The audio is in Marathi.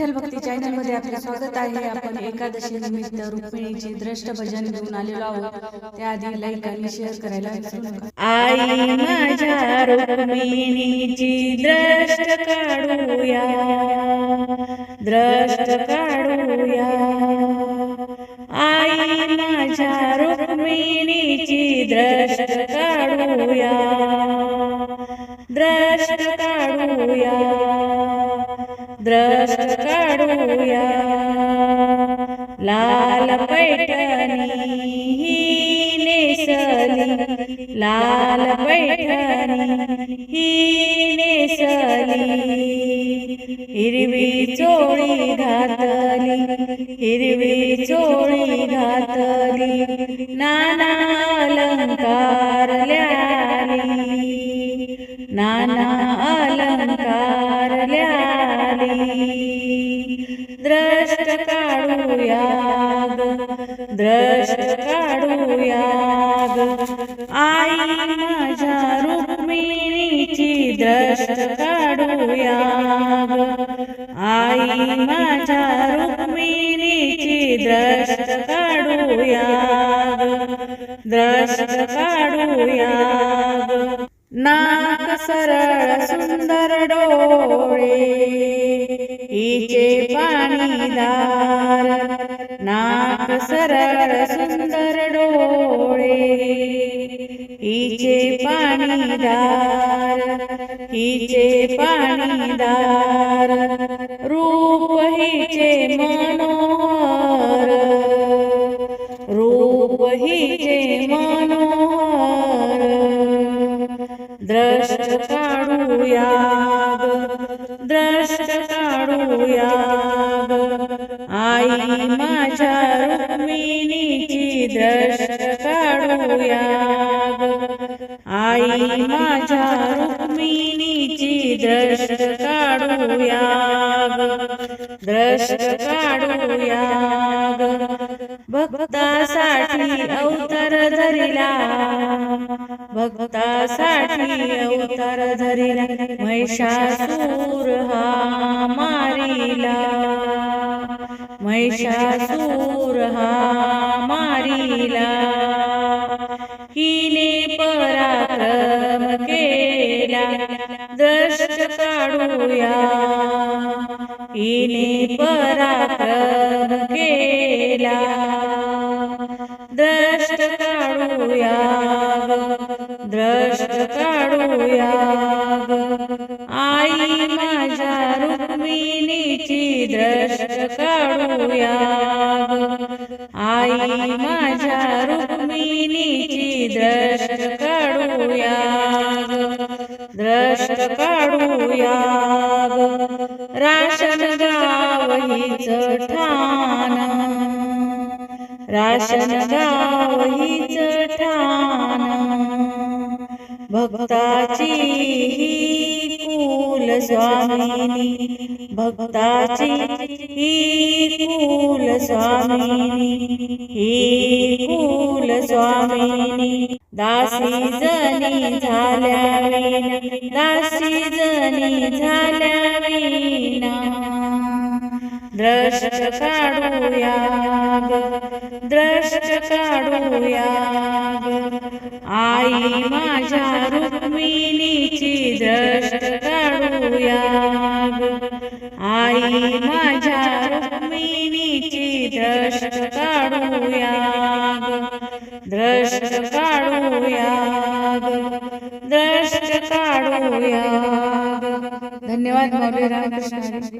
विठ्ठल भक्ती चॅनलमध्ये आपले स्वागत आहे. आपण एकादशी निमित्त रुक्मिणीचे द्रष्ट भजन घेऊन आलेलो आहोत. त्याआधी लाईक आणि शेअर करायला विसरू नका. आई माझ्या रुक्मिणीची द्रष्ट काढूया द्रष्ट काढूया आई माझ्या रुक्मिणीची द्रष्ट काढूया. द्रष्ट દ્રષ્ટ કાઢુયા લાલ પૈઠની નેસલી લાલ પૈઠની હી નેસલી હિરવી ચોળી ઘાતલી હિરવી ચોળી ઘાતલી નાના नाना अलंकार द्रष्ट काढूया द्रष्ट काढूया आई माझ्या रुक्मिणीची द्रष्ट काढूया आई माझ्या रुक्मिणीची द्रष्ट काढूया द्रष्ट काढूया डोळे हिचे पाणीदार नाक सरळ सुंदर डोळे हिचे पाणीदार हिचे पाणीदार. जाऊया आई माझ्या रुक्मिणीची दश काढूया. आई माझ्या रुक्मिणीची दश काढूया. द्रष्ट काढूया भक्तासाठी अवतार धरिला. भक्तासाठी अवतार धरिला. महिषासूर हा मारिला. महिषासूर हा मारिला. हिने पराक्रम केला. द्रष्ट काढूया. हिने पराक्रम केला द्रष्ट काढूया द्रष्ट काढूया आई माझ्या रुक्मिणीची द्रष्ट काढूया आई माझ्या रुक्मिणीची द्रष्ट काढूया द्रष्ट काढूया राशन गा हिच ठाण राशन गाव हीच ठाण भक्ताची ही कुल स्वामिनी भक्ताची ही कुल स्वामिनी ही कुल स्वामिनी. दासी जनी झाल्या दासी जनी झाल्या द्रष्ट काढूया द्रष्ट काढूया आई माझ्या रुक्मिणीची द्रष्ट काढूया आई माझ्या रुक्मिणीची द्रष्ट काढूया द्रष्ट काढूया द्रष्ट काढूया धन्यवाद मौली रामकृष्ण